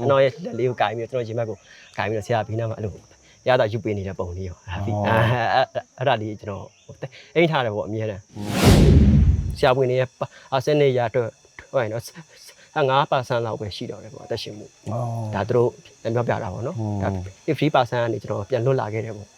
ကျွန်တော်ရဲ့လက်လေးကိုကင်ပြီးတော့ကျွန်တော်ရင်ဘတ်ကိုကင်ပြီးတော့ဆရာဘေးနားမှာအဲ့လိုရတာယူပေးနေတဲ့ပုံလေးရောဟာဒီအဲ့အဲ့ဒါလေးကျွန်တော်အိမ်ထားတယ်ပေါ့အမြဲတမ်းဆရာဝင်နေရဲ့အစနေရတော့ဟုတ်ရင်တော့5%လောက်ပဲရှိတော့တယ်ပေါ့အသက်ရှင်မှုဩဒါသူတို့ပြန်ပြောပြတာပေါ့နော်ဟုတ်ဒါ50%ကနေကျွန်တော်ပြန်လွတ်လာခဲ့တယ်ပေါ့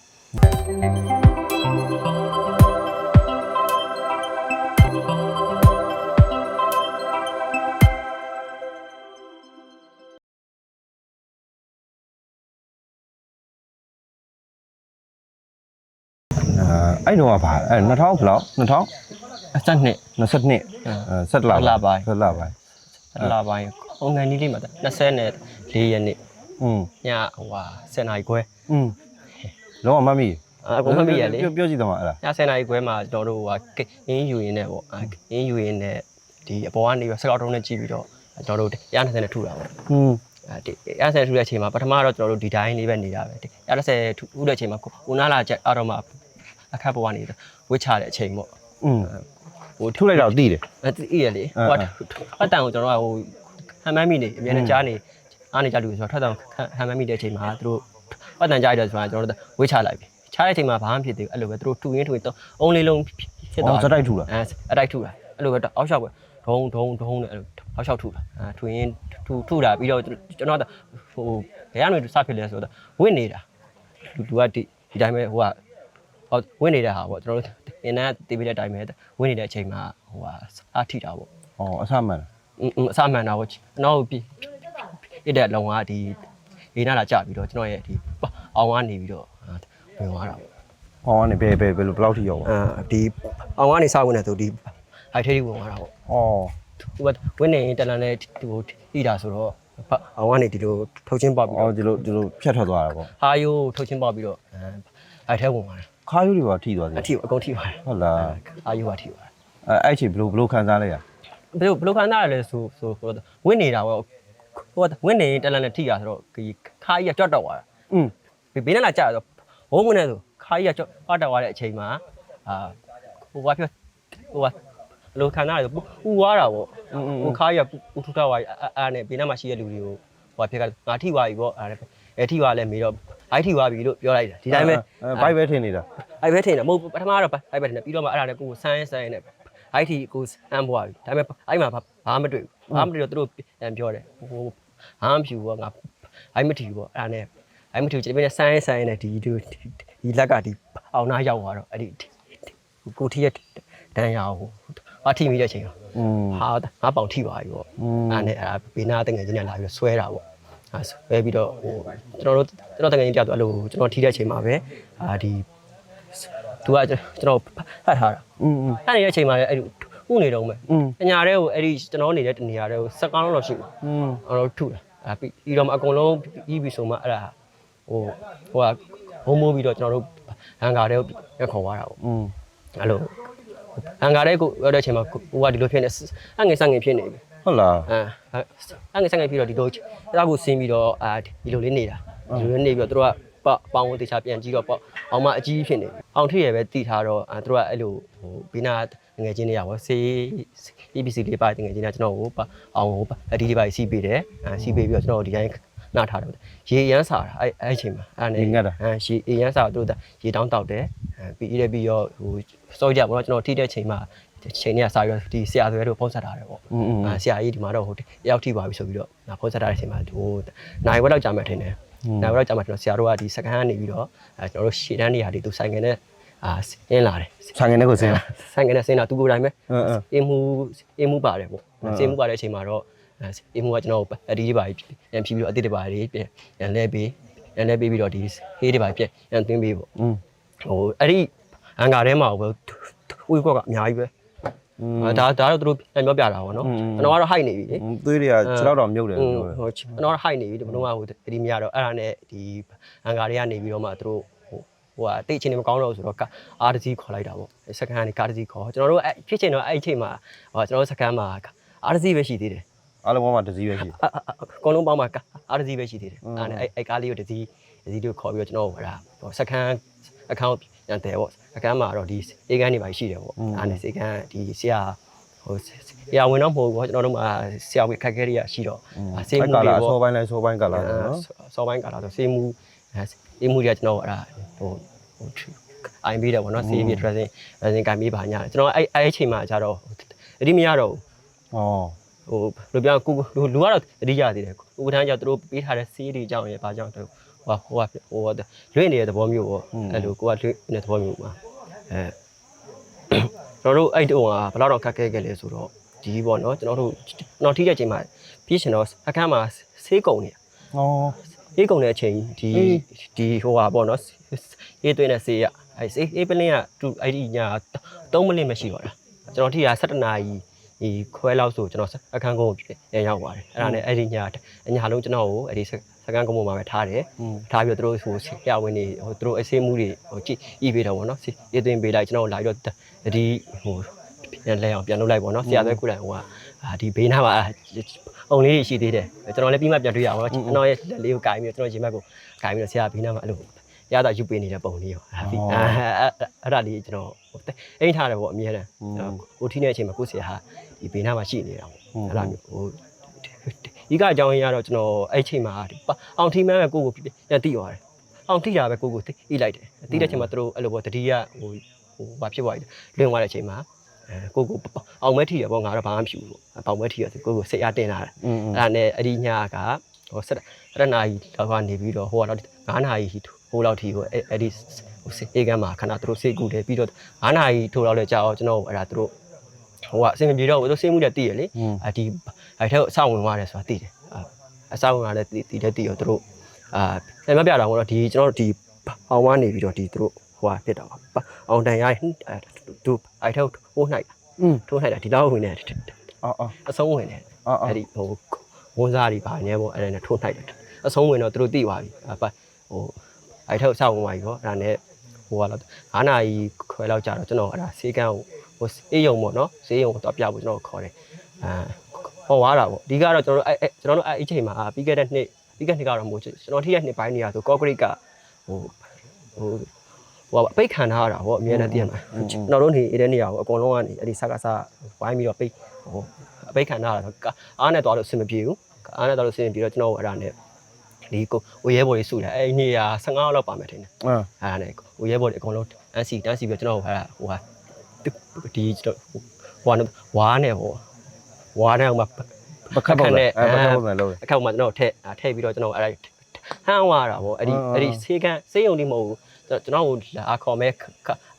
အဲ့တော့ကဘာအဲ2000ဘယ်လောက်2000 အစနှစ် 22အဲဆက်လာ ဆက်လပိုင်း ဆက်လာပိုင်း လာပိုင်းအုံငန်းကြီးလေးမှာ24ရက်နေ့ อืม ညဟိုဟာ10နာရီခွဲ อืมလောကမမီ အကုန်မမိရလေ ပြောပြောကြည့်တော့အဲ့ဒါ ည10နာရီခွဲမှာကျွန်တော်တို့ဟိုဟာအင်းယူရင်းနဲ့ပေါ့အင်းယူရင်းနဲ့ဒီအပေါ်ကနေစကောက်တုံးနဲ့ကြည့်ပြီးတော့ကျွန်တော်တို့120နဲ့ထူတာပေါ့ อืม အဲဒီ120ထူတဲ့အချိန်မှာပထမတော့ကျွန်တော်တို့ဒီတိုင်းလေးပဲနေတာပဲ120ထူတဲ့အချိန်မှာကိုနာလာချက်အော်တော့မှ အခက်ပေါ်ကနေဝစ်ချတဲ့အချိန်ပေါ့อืมဟိုထုလိုက်တော့တည်တယ်အဲ့ဒီရလေအဲဟိုအဲအတန်ကိုကျွန်တော်ကဟိုဟမ်မန်းမိနေအများနဲ့ကြားနေအားနေကြလို့ဆိုတော့ထွက်တောင်ဟမ်မန်းမိတဲ့အချိန်မှာသူတို့အတန်ကြားရတဲ့ဆိုတာကျွန်တော်တို့ဝေးချလိုက်ပြီချတဲ့အချိန်မှာဘာမှဖြစ်သေးဘူးအဲ့လိုပဲသူတို့ထူရင်းထူရင်းတော့အုံးလေးလုံးဖြစ်သွားဩစတိုက်ထူတာအဲအတိုက်ထူတာအဲ့လိုပဲအောက်လျှောက်ပဲဒုံဒုံဒုံနဲ့အဲ့လိုအောက်လျှောက်ထူတာအဲထူရင်းထူထူတာပြီးတော့ကျွန်တော်ကဟိုဘယ်ကနေစဖြစ်လဲဆိုတော့ဝင့်နေတာလူကဒီဒီတိုင်းပဲဟိုက ဟောဝင့်နေတာဟာပေါ့ကျွန်တော်တို့အင်းနဲ့တီးပြီးတဲ့အတိုင်းပဲဝင့်နေတဲ့အချိန်မှာဟိုဟာအထိတာပေါ့ဩအဆမှန်အင်းအင်းအစမှန်တာပေါ့ကျွန်တော်ပြပြတဲ့လုံကဒီဒီနားလာကြပြီးတော့ကျွန်တော်ရဲ့ဒီအောင်ကနေပြီးတော့ဝင်သွားတာပေါ့ဟောကနေဘယ်ဘယ်ဘယ်လိုဘယ်လောက်ထိရောက်ပါအာဒီအောင်ကနေစဝင်နေဆိုဒီဟိုက်ထေးကြီးဝင်သွားတာပေါ့ဩသူကဝင်းနေတလန်နဲ့ဟိုထိတာဆိုတော့အောင်ကနေဒီလိုထုတ်ချင်းပေါက်ပြီးဩတော့ဒီလိုဒီလိုဖြတ်ထွက်သွားတာပေါ့ဟာယိုထုတ်ချင်းပေါက်ပြီးတော့အဲဟိုက်ထဲဝင်သွားတယ် ခါးယူတွေပါထိသွားသေးအထိအကုန်ထိပါတယ်ဟုတ်လားအာယိုကထိပါတယ်အဲအဲ့ချိန်ဘယ်လိုဘယ်လိုခံစားလိုက်ရဘယ်လိုဘယ်လိုခံစားရလဲဆိုဆိုဟိုဝင်းနေတာပေါ့ဟိုဝင်းနေတလန်နဲ့ထိတာဆိုတော့ဒီခါကြီးကကြွတ်တော့သွားတာอืมဘေးနဲ့လာကြာတော့ဘုံမနဲ့ဆိုခါကြီးကဟောက်တက်သွားတဲ့အချိန်မှာအာဟိုဘာဖြစ်ဟိုဘာလိုခံစားရပူသွားတာပေါ့ဟိုခါကြီးကပူထူထားသွားအားနဲ့ဘေးနဲ့မှာရှိတဲ့လူတွေကိုဟိုဖြစ်ကငါထိသွားပြီပေါ့အား အဲထိသွားလဲမေတော့အိုက်ထိသွားပြီလို့ပြောလိုက်တာဒီတိုင်းပဲဘိုက်ပဲထင်နေတာအိုက်ပဲထင်တယ်မဟုတ်ပထမတော့အိုက်ပဲထင်တယ်ပြီးတော့မှအဲ့ဒါနဲ့ကိုကိုဆန်းဆန်းနဲ့အိုက်ထီကိုအမ်းပွားပြီဒါပေမဲ့အဲ့မှာဘာမှမတွေ့ဘူးဘာမှမတွေ့တော့သူတို့ပြန်ပြောတယ်ဟိုဘာမှမဖြစ်ဘူးပေါ့ငါအိုက်မထီဘူးပေါ့အဲ့ဒါနဲ့အိုက်မထီဘူးဒီမဲ့ဆန်းဆန်းနဲ့ဒီဒီဒီလက်ကဒီအောင်နာရောက်သွားတော့အဲ့ဒီကိုထီရဲ့တန်ရအောင်အထီမိတဲ့အချိန်อืมဟာငါပေါင်ထိပါပြီပေါ့အဲ့နဲ့အဲ့ဒါဘေးနာတငယ်ချင်းနဲ့လာပြီးဆွဲတာပေါ့ အဲဆွဲပြီးတော့ဟိုကျွန်တော်တို့ကျွန်တော်တငယ်ချင်းတယောက်တော့အဲ့လိုကျွန်တော်ထိတဲ့အချိန်မှာပဲအာဒီသူကကျွန်တော်ဖတ်ထားတာ อืม ဖတ်နေတဲ့အချိန်မှာလည်းအဲ့ဒီဥနေတော့မယ် อืม ပညာတွေကိုအဲ့ဒီကျွန်တော်နေတဲ့တနေရာတွေကိုစက်ကောင်းလောက်ရှိတယ် อืม အဲ့တော့ထုတာအဲ့ပြီးတော့မှအကုန်လုံးပြီးပြီဆိုမှအဲ့ဒါဟိုဟိုကဘုံမိုးပြီးတော့ကျွန်တော်တို့ဟန်ကာတွေကိုပြန်ခေါ်သွားတာပေါ့ อืม အဲ့လိုဟန်ကာတွေကိုရောက်တဲ့အချိန်မှာကိုကဒီလိုဖြစ်နေအငယ်ဆက်ငယ်ဖြစ်နေပြီ ဟုတ်လားအဲအငယ်ဆက်ငယ်ပြီးတော့ဒီလိုအဲ့ဒါကိုဆင်းပြီးတော့အာဒီလိုလေးနေတာဒီလိုလေးနေပြီးတော့သူတို့ကပေါပေါင်းဝတေချာပြန်ကြည့်တော့ပေါ့အောင်မအကြီးဖြစ်နေအောင်ထည့်ရပဲတည်ထားတော့အဲသူတို့ကအဲ့လိုဟိုဘေးနာငယ်ချင်းတွေရောဆေး EPC လေးပါငယ်ချင်းကကျွန်တော်ကိုအောင်ဟိုအဒီလေးပါစီးပေးတယ်အဲစီးပေးပြီးတော့ကျွန်တော်ဒီတိုင်းနားထားတော့ရေရမ်းစားတာအဲ့အဲ့ချိန်မှာအဲ့နဲ့အဲရှီရေရမ်းစားတို့ရေတောင်းတောက်တယ်အဲပြီးရပြီးတော့ဟိုစောကြပေါ့နော်ကျွန်တော်ထိတဲ့ချိန်မှာ ချိန်နဲ့စားပြီးတော့ဒီဆရာတွေတို့ဖုန်းဆက်ထားတယ်ပေါ့ อืมอืม အာဆရာကြီးဒီမှာတော့ဟိုရောက်ထိပါပြီဆိုပြီးတော့ငါဖုန်းဆက်ထားတဲ့အချိန်မှာဟိုနိုင်ဝက်တော့ကြာမှထင်တယ်နိုင်ဝက်တော့ကြာမှကျွန်တော်ဆရာတို့ကဒီစကန်ကနေပြီးတော့အဲကျွန်တော်တို့ရှေ့တန်းနေရာဒီသူဆိုင်ငယ်နဲ့အာဆင်းလာတယ် ဆိုင်ငယ်နဲ့ကိုစင်းလား ဆိုင်ငယ်နဲ့ဆင်းလာသူကိုယ်တိုင်ပဲ အင်းအင်း အင်းမူအင်းမူပါတယ်ပေါ့ဆင်းမူပါတဲ့အချိန်မှာတော့အင်းမူကကျွန်တော်အဒီတွေပါပြန်ဖြီးပြီးတော့အတိတွေပါတွေပြန်လဲပေးပြန်လဲပေးပြီးတော့ဒီဟေးတွေပါပြန်ပြန်သွင်းပေးပေါ့ อืม ဟိုအဲ့ဒီအန်ကာထဲမှာပဲဝီကောကအများကြီးပဲ อืม ဒါဒါတော့သူတို့ပြန်ပြောပြတာပေါ့နော်ကျွန်တော်ကတော့ဟိုက်နေပြီလေသွေးတွေကခြေတော့တော့မြုပ်တယ်ဟိုပြောတယ်ဟိုကျွန်တော်ဟိုက်နေပြီဒီမလုံးကဟိုဒီမရတော့အဲ့ဒါနဲ့ဒီအန်ကာတွေကနေပြီးတော့မှသူတို့ဟိုဟိုအတိတ်ချင်းမကောင်းတော့ဆိုတော့အာတစီခေါ်လိုက်တာပေါ့စကန်ကနေကာတစီခေါ်ကျွန်တော်တို့အဲ့ဖြစ်ချင်တော့အဲ့အချိန်မှာဟောကျွန်တော်တို့စကန်မှာအာတစီပဲရှိသေးတယ်အားလုံးပေါ်မှာတစ်စီးပဲရှိအအကုန်လုံးပေါင်းမှာအာတစီပဲရှိသေးတယ်အဲ့နဲ့အဲ့ကားလေးကိုတစီတစီတို့ခေါ်ပြီးတော့ကျွန်တော်ဟိုဒါဟိုစကန်အကောင့်ပြန်တယ်ပေါ့ စကန်မှာတော့ဒီစေကန်းတွေပါရှိတယ်ပေါ့အဲ့နဲ့စေကန်းဒီဆရာဟိုဆရာဝန်တော့မဟုတ်ဘူးပေါ့ကျွန်တော်တို့မှာဆရာဝန်ခက်ခဲတွေကရှိတော့ဆေးအဲ့မှုကာတွေလာအပေါ့စောပိုင်းလဲစောပိုင်းကာလာနော်စောပိုင်းကာလာဆိုဆေးမှုဆေးမှုတွေကကျွန်တော်အဲ့ဒါဟိုဟိုအိုင်ပြီးတယ်ပေါ့နော်ဆေးပြီး dressing dressing ကံပြီးပါညာကျွန်တော်အဲ့အဲ့အချိန်မှာကျတော့အဒီမရတော့ဩဟိုဘယ်လိုပြောကိုလူကတော့အဒီရသေးတယ်ကိုကထမ်းကျတော့သူတို့ပေးထားတဲ့ဆေးတွေကြောင့်ရပါကြောင့် ဟိုဟိုဟိုလွင့်နေတဲ့သဘောမျိုးပေါ့အဲ့လိုကိုကလွင့်နေတဲ့သဘောမျိုးမှာအဲကျွန်တော်တို့အဲ့တုန်းကဘယ်တော့ခက်ခဲခဲ့လဲဆိုတော့ဒီပေါ့နော်ကျွန်တော်တို့ကျွန်တော်ထိတဲ့ချိန်မှာပြည့်ရှင်တော့အခန်းမှာဆေးကုံနေဩအေးကုန်တဲ့အချိန်ဒီအေးဒီဟိုဟာပေါ့နော်အေးသွင်းတဲ့ဆေးရအဲဆေးအေးပလင်းကသူအဲ့ဒီညာ3မိနစ်မရှိတော့တာကျွန်တော်ထိက7နာရီ ဒီခွဲလောက်ဆိုကျွန်တော်အခန်းကုန်းကိုပြန်ရောက်ပါတယ်အဲ့ဒါနဲ့အဲ့ဒီညာအညာလုံးကျွန်တော်ကိုအဲ့ဒီစကန်ကုန်းပေါ်မှာပဲထားတယ်อืมထားပြီးတော့သူတို့ဟိုဆရာဝန်တွေဟိုသူတို့အဆေးမှုတွေဟိုကြည့်ဤပေးတော့ဗောနော်ဆေးအေးသွင်းပေးလိုက်ကျွန်တော်လာပြီးတော့ဒီဟိုပြန်လဲအောင်ပြန်လုပ်လိုက်ဗောနော်ဆရာသွဲခုတိုင်ဟိုကအာဒီဘေးနားမှာအုံလေးရှိသေးတယ်ကျွန်တော်လည်းပြီးမှပြန်တွေ့ရအောင်နော်ကျွန်တော်ရဲ့လက်လေးကိုကင်ပြီးတော့ကျွန်တော်ရင်ဘက်ကိုကင်ပြီးတော့ဆရာဘေးနားမှာအဲ့လိုရတာယူပေးနေတဲ့ပုံလေးရောအဲ့ပြီးအဲ့ဒါလေးကျွန်တော်အိမ်ထားတယ်ဗောအမြဲတမ်းဟိုထီးနေတဲ့အချိန်မှာကိုဆရာဟာ ဒီဘေးနားမှာရှိနေတာဗောအဲ့ဒါမျိုးဟိုဒီကအကြောင်းရင်းကတော့ကျွန်တော်အဲ့ချိန်မှာအောင်ထီးမန်းပဲကိုကိုပြန်တိသွားတယ်အောင်ထိတာပဲကိုကိုတိလိုက်တယ်တိတဲ့ချိန်မှာသူတို့အဲ့လိုပေါ့တတိယဟိုဟိုဘာဖြစ်သွားပြီလွင်သွားတဲ့အချိန်မှာအဲကိုကိုအောင်မဲထိရပေါ့ငါတော့ဘာမှမဖြစ်ဘူးပေါ့ပေါင်မဲထိရဆိုကိုကိုစိတ်အားတင်လာတယ်อืมအဲ့ဒါနဲ့အဒီညာကဟိုဆက်ရနာကြီးတော့ကနေပြီးတော့ဟိုကတော့9နာရီဟိုလောက်ထိဟိုအဲ့ဒီဟိုစေကမ်းမှာခဏသူတို့စိတ်ကူတယ်ပြီးတော့9နာရီထိုးတော့လဲကြာအောင်ကျွန်တော်အဲ့ဒါသူတို့ ဟိုကအဆင်မပြေတော့ဘူးသူစိတ်မှုတွေတည်ရလေအဒီအဲထဲကိုအဆောက်ဝင်သွားတယ်ဆိုတာတည်တယ်အဆောက်ဝင်လာတယ်တည်တယ်တည်ရောသူတို့အာပြန်မပြတာကတော့ဒီကျွန်တော်တို့ဒီအောင်ဝါနေပြီးတော့ဒီသူတို့ဟိုဟာဖြစ်တာပါအောင်တန်ရိုင်းသူအဲထဲကိုဟိုးနိုင်อืมထိုးလိုက်တာဒီလောက်ဝင်နေအော်အော်အဆုံးဝင်နေအော်အော်အဲ့ဒီဟိုဝန်စားတွေပါနေပေါ့အဲ့ဒါနဲ့ထိုးလိုက်တယ်အဆုံးဝင်တော့သူတို့သိပါပြီဟိုအဲ့ထဲကိုဆောက်ဝင်ပါပြီပေါ့အဲ့ဒါနဲ့ဟိုကတော့9နာရီခွဲလောက်ကြာတော့ကျွန်တော်အဲ့ဒါဆေးကန်းကို ဟိုအေးယုံပေါ့နော်စေးယုံကိုတော့ပြဖို့ကျွန်တော်ခေါ်တယ်အာဟောသွားတာပေါ့ဒီကတော့ကျွန်တော်တို့အဲ့အဲ့ကျွန်တော်တို့အဲ့အချိန်မှာပြီးခဲ့တဲ့နှစ်ပြီးခဲ့တဲ့နှစ်ကတော့မဟုတ်ကျွန်တော်ထိတဲ့နှစ်ပိုင်းနေရဆိုကော့ဂရိတ်ကဟိုဟိုဟိုအပိတ်ခံထားရတာပေါ့အများနဲ့တည်ရမှာကျွန်တော်တို့နေအဲ့ဒီနေရာကိုအကုန်လုံးကနေအဲ့ဒီစကားစားဝိုင်းပြီးတော့ပိတ်ဟိုအပိတ်ခံထားရတာအားနဲ့သွားလို့အဆင်မပြေဘူးအားနဲ့သွားလို့အဆင်မပြေတော့ကျွန်တော်အဲ့ဒါနဲ့ဒီကိုဟိုရဲဘော်ကြီးစုတယ်အဲ့ဒီနေရာ15လောက်ပါမယ်ထင်တယ်အင်းအဲ့ဒါနဲ့ဟိုရဲဘော်တွေအကုန်လုံးတန်းစီတန်းစီပြီးတော့ကျွန်တော်ဟိုဟာဟိုဟာ ဒီကျွန်တော်ဟိုဝါနဲ့ဟိုဝါနဲ့ဟိုမှာပကတ်ပုံနဲ့အဲပကတ်ပုံနဲ့လို့အခါမှာကျွန်တော်ထည့်ထည့်ပြီးတော့ကျွန်တော်အဲ့ဒါဟန်းဝါတာဗောအဲ့ဒီအဲ့ဒီစေကန်းစေယုံလေးမဟုတ်ဘူးကျွန်တော်ဟိုလာခေါ်မဲ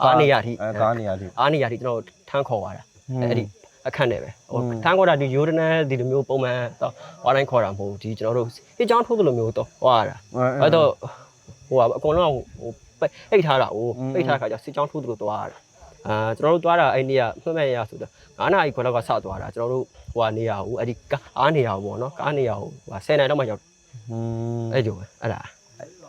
အားနေရထိအဲကားနေရထိအားနေရထိကျွန်တော်ထန်းခေါ်သွားတာအဲ့ဒီအခန့်နဲ့ပဲဟိုထန်းခေါ်တာဒီယိုဒနန်ဒီလိုမျိုးပုံမှန်တော့ဝါတိုင်းခေါ်တာမဟုတ်ဘူးဒီကျွန်တော်တို့ဟိချောင်းထိုးသလိုမျိုးတော့ဟွာတာအဲ့တော့ဟိုကအကုန်လုံးဟိုပိတ်အိတ်ထားတာဟိုပိတ်ထားတဲ့ခါကျစစ်ကြောင်းထိုးသူတို့သွားတာ အာကျွန်တော်တို့သွားတာအဲ့နေ့ကမှတ်မှတ်ရဆိုတော့9နာရီခွဲလောက်ကစသွားတာကျွန်တော်တို့ဟိုကနေရဟိုအဲ့ဒီအားနေရပေါ့နော်ကားနေရဟို10နိုင်တော့မှရောက်อืมအဲ့လိုပဲအဲ့ဒါ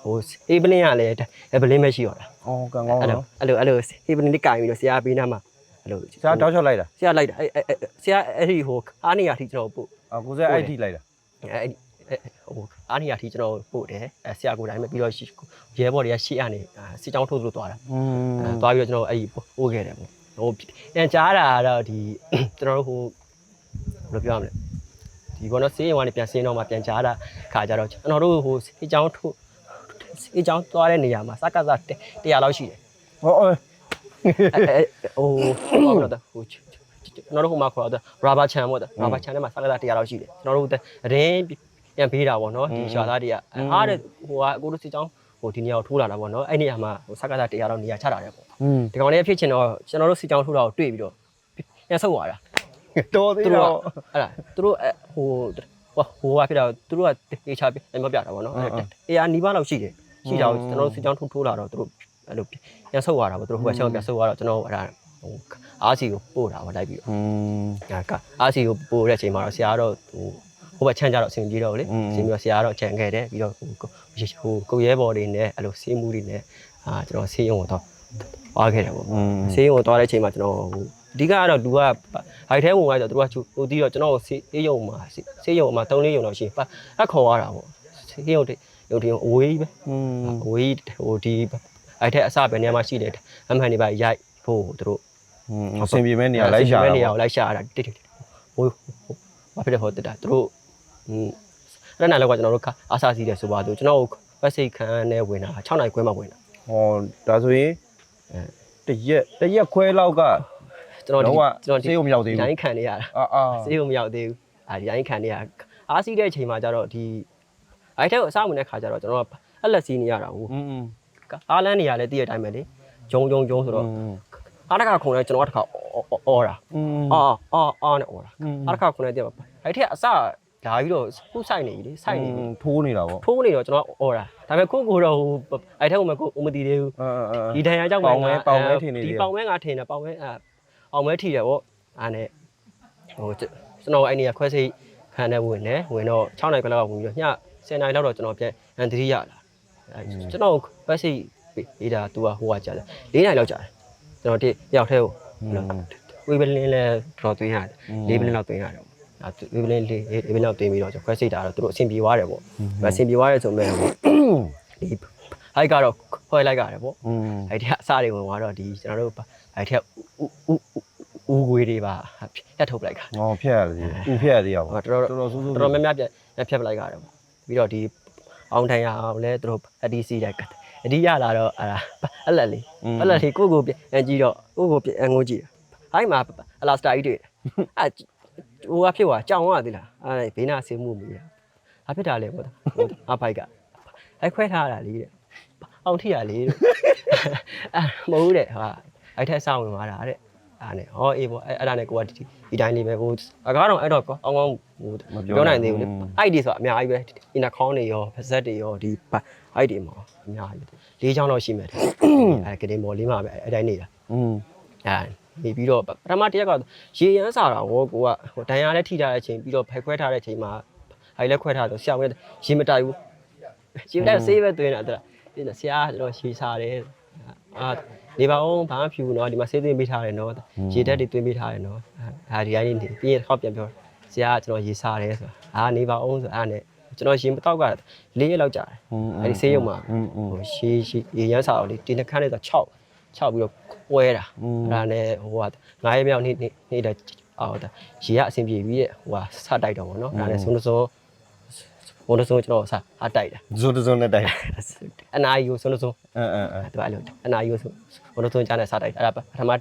ဟိုအေးပလင်းကလည်းအဲ့ပလင်းပဲရှိတော့တာအော်ကံကောင်းအဲ့လိုနော်အဲ့လိုအဲ့လိုအေးပလင်းလေးကင်ပြီးတော့ဆရာပေးနာမှာအဲ့လိုဆရာတောက်ချောက်လိုက်တာဆရာလိုက်တာအဲ့အဲ့ဆရာအဲ့ဒီဟိုအားနေရထိကျွန်တော်ပို့အော်ကိုစဲအဲ့ထိလိုက်တာအဲ့ဒီ ဟိုအားနေရထိကျွန်တော်ပို့တယ်အဲဆရာကိုယ်တိုင်ပဲပြီးတော့ရဲဘော်တွေကရှေ့ကနေစစ်ကြောင်းထိုးသူတို့သွားတာอืมအဲသွားပြီးတော့ကျွန်တော်အဲ့ဒီပို့ခဲ့တယ်ပေါ့ဟိုပြန်ကြားတာကတော့ဒီကျွန်တော်တို့ဟိုဘယ်လိုပြောရမလဲဒီဘောနော်စေးရုံကနေပြန်ဆင်းတော့မှပြန်ကြားတာခါကြတော့ကျွန်တော်တို့ဟိုစေးချောင်းထိုးစေးချောင်းသွားတဲ့နေရာမှာစကားစား100လောက်ရှိတယ်ဟောအော်အဲဟိုဟိုတော့ဟိုကျွန်တော်တို့ဟိုမှာခေါ်တော့ရာဘာချန်ပေါ့ရာဘာချန်ထဲမှာစကားစား100လောက်ရှိတယ်ကျွန်တော်တို့အရင် ပြန်ပေးတာပေါ့နော်ဒီရွာသားတွေကအားတဲ့ဟိုကအကိုတို့စစ်ကြောင်းဟိုဒီနေရာကိုထိုးလာတာပေါ့နော်အဲ့နေရာမှာဟိုစက္ကသတရားတော့နေရာချတာတယ်ပေါ့ဒီကောင်လေးဖြစ်ချင်တော့ကျွန်တော်တို့စစ်ကြောင်းထိုးတာကိုတွေ့ပြီးတော့ပြန်ဆုတ်သွားတာတော်သေးတော့အဲ့ဒါသူတို့ဟိုဟိုကဖြစ်တာသူတို့ကတေချာပြန်မပြတာပေါ့နော်အေးအနီးပါးလောက်ရှိတယ်ရှိတာကိုကျွန်တော်တို့စစ်ကြောင်းထိုးထိုးလာတော့သူတို့အဲ့လိုပြန်ဆုတ်သွားတာပေါ့သူတို့ဟိုကချက်ပြန်ဆုတ်သွားတော့ကျွန်တော်အဲ့ဒါဟို RC ကိုပို့တာပေါ့လိုက်ပြီးတော့อืมက RC ကိုပို့တဲ့အချိန်မှာတော့ဆရာကတော့ဟို ဟိုဘက်ခြံကြတော့အဆင်ပြေတော့လေအဆင်ပြေတော့ဆရာကတော့ခြံခဲ့တယ်ပြီးတော့ဟိုကိုရဲဘော်တွေနဲ့အဲ့လိုဆေးမှုတွေနဲ့အာကျွန်တော်ဆေးရုံကိုတော့သွားခဲ့တယ်ပေါ့ဆေးရုံကိုသွားတဲ့အချိန်မှာကျွန်တော်ဟိုအဓိကကတော့သူကဟိုက်ထဲဝင်သွားကြသူကဟိုတီးတော့ကျွန်တော်ဆေးရုံမှာဆေးရုံမှာ၃၄ရုံတော့ရှိပါအခေါ်ရတာပေါ့ဆေးရုံတွေရုံတွေအဝေးပဲအဝေးဟိုဒီဟိုက်ထဲအစပဲနေရာမှာရှိတယ်အမှန်နေပါရိုက်ဖို့သူတို့အဆင်ပြေမဲ့နေရာလိုက်ရှာတာပေါ့နေရာကိုလိုက်ရှာတာတိတိဟိုဘာဖြစ်လဲဟောတက်တာသူတို့ အဲ့ဒါနဲ့လောက်ကကျွန်တော်တို့အားစားစီးတယ်ဆိုပါတော့ကျွန်တော်တို့ပတ်စိတ်ခန်းနဲ့ဝင်တာ6နိုင်ခွဲမှဝင်တာဟောဒါဆိုရင်တရက်တရက်ခွဲလောက်ကကျွန်တော်ဒီကျွန်တော်ဒီဆေးုံမရောက်သေးဘူး။ရိုင်းခံနေရတာ။အာအာဆေးုံမရောက်သေးဘူး။အာဒီရိုင်းခံနေရအားစီးတဲ့အချိန်မှာကျတော့ဒီအဲ့ထဲကိုအစဝင်တဲ့ခါကျတော့ကျွန်တော်ကအလက်စီးနေရတာဟုတ်။อืมအားလန်းနေရလဲတည့်ရတိုင်းပဲလေ။ဂျုံဂျုံဂျုံဆိုတော့အားတစ်ခါခုံတယ်ကျွန်တော်တစ်ခါအော်တာ။အာအာအာနဲ့အော်တာ။အားတစ်ခါခုံတယ်တည့်ပါ။အဲ့ထဲအစ လာပြီးတော့ခုဆိုင်နေပြီလေဆိုင်နေပြီထိုးနေတာပေါ့ထိုးနေတော့ကျွန်တော်အော်တာဒါပေမဲ့ကိုကိုတော့ဟိုအဲ့ထက်ကိုမကိုဦးမသိသေးဘူးအာအာဒီတန်ရာကြောင့်ပေါင်မဲပေါင်မဲထင်နေသေးဒီတယ်ပေါင်မဲငါထင်တယ်ပေါင်မဲအာအောင်မဲထီတယ်ဗောအားနဲ့ဟိုကျွန်တော်အဲ့နေရာခွဲစိတ်ခံနေဝင်နေဝင်တော့6နိုင်ခွဲလောက်ဝင်ပြီးတော့ည10နိုင်လောက်တော့ကျွန်တော်ပြန်အန်တရီရလာအဲ့ကျွန်တော်ခွဲစိတ်ပေးတာ तू ကဟိုကကြာတယ်4နိုင်လောက်ကြာတယ်ကျွန်တော်တယောက်တည်းကိုဝေးပလင်းလဲတော်သွင်းရတယ်4ပလင်းလောက်သွင်းရတယ်အဲ ဝေးပလင်းလေး4ပလင်းလောက်သွင်းပြီးတော့ကျွန်တော်ခွဲစိတ်တာတော့သူတို့အဆင်ပြေသွားတယ်ဗောအဆင်ပြေသွားတယ်ဆိုမဲ့ဟိုဒီဟိုက်ကတော့ခွဲလိုက်ရတယ်ဗောอืมအဲ့ဒီအစားတွေဝင်သွားတော့ဒီကျွန်တော်တို့အဲ့ဒီဥဥဥဂွေတွေပါဖြတ်ထုတ်ပလိုက်တာဟောဖြတ်ရတယ်ဥဖြတ်ရသေးရပါဟောတော်တော်တော်တော်စူးစူးတော်တော်များများပြဖြတ်ပလိုက်ကြတယ်ပြီးတော့ဒီအောင်ထိုင်ရအောင်လဲသူတို့အတီးစီတယ်အတီးရလာတော့အဲ့ဒါအဲ့လက်လေးအဲ့လက်လေးကိုကိုပြန်ကြည့်တော့ကိုကိုပြန်ငိုကြည့်အဲ့မှာအလာစတာကြီးတွေ့အဲ့ ဟိုကဖြစ်သွားကြောင်ရသေးလားအဲ့ဘေးနာဆေးမှုမူရအဖြစ်တာလေပေါ့အဖိုက်ကအဲ့ခွဲထားတာလေးတဲ့အောင်ထိရလေးတဲ့အဲ့မဟုတ်တဲ့ဟာအဲ့ထက်စောင်းဝင်သွားတာတဲ့အဲ့နဲ့ဟောအေးပေါ့အဲ့အဲ့ဒါနဲ့ကိုကဒီဒီတိုင်းလေးပဲဟိုအကားတော့အဲ့တော့ကောင်းကောင်းဟိုပြောနိုင်သေးဘူးလေအဲ့ဒီဆိုတာအများကြီးပဲအင်နာခေါင်းတွေရောဖက်ဆက်တွေရောဒီအဲ့ဒီမှာအများကြီးလေးချောင်းတော့ရှိမယ်အဲ့ကတင်မော်လေးမှာပဲအဲ့တိုင်းနေတာอืมအဲ နေပြီးတော့ပထမတစ်ရက်ကရေရမ်းစာတာကိုကိုကဟိုဒဏ်ရာလည်းထိထားတဲ့အချိန်ပြီးတော့ဖိုက်ခွဲထားတဲ့အချိန်မှာအဲဒီလည်းခွဲထားဆိုဆရာမလည်းရေမတိုက်ဘူးရေမတိုက်ဆေးပဲသွင်းတာအဲ့ဒါပြီးတော့ဆရာကျွန်တော်ရေစားတယ်အာနေပါအောင်ဘာမှဖြူနော်ဒီမှာဆေးသွင်းပေးထားတယ်နော်ရေဓာတ်တွေသွင်းပေးထားတယ်နော်ဒါဒီတိုင်းနေပြီးရင်တစ်ခေါက်ပြန်ပြောဆရာကျွန်တော်ရေစားတယ်ဆိုတာအာနေပါအောင်ဆိုအဲ့နဲ့ကျွန်တော်ရင်မတော့က၄ရက်လောက်ကြာတယ်အဲဒီဆေးရုံမှာဟိုရေရေရမ်းစာတော့လေတင်နှခန်းနဲ့ဆို6 6ပြီးတော့ ကွဲတာอืมအဲ့ဒါနဲ့ဟိုကငါးရက်မြောက်နေ့နေ့နေ့တဲ့အော်ဒါရေကအဆင်ပြေပြီးတဲ့ဟိုကစတိုက်တော့ဗောနော်အဲ့ဒါနဲ့ဆုံးဆုံးဘုံဆုံးကျွန်တော်စအတိုက်တာဇွတ်ဇွတ်နဲ့တိုင်အနာယူဆုံးဆုံးအင်းအင်းအင်းသူအဲ့လိုအနာယူဆုံးဘုံဆုံးချနဲ့စတိုက်အဲ့ဒါပထမတ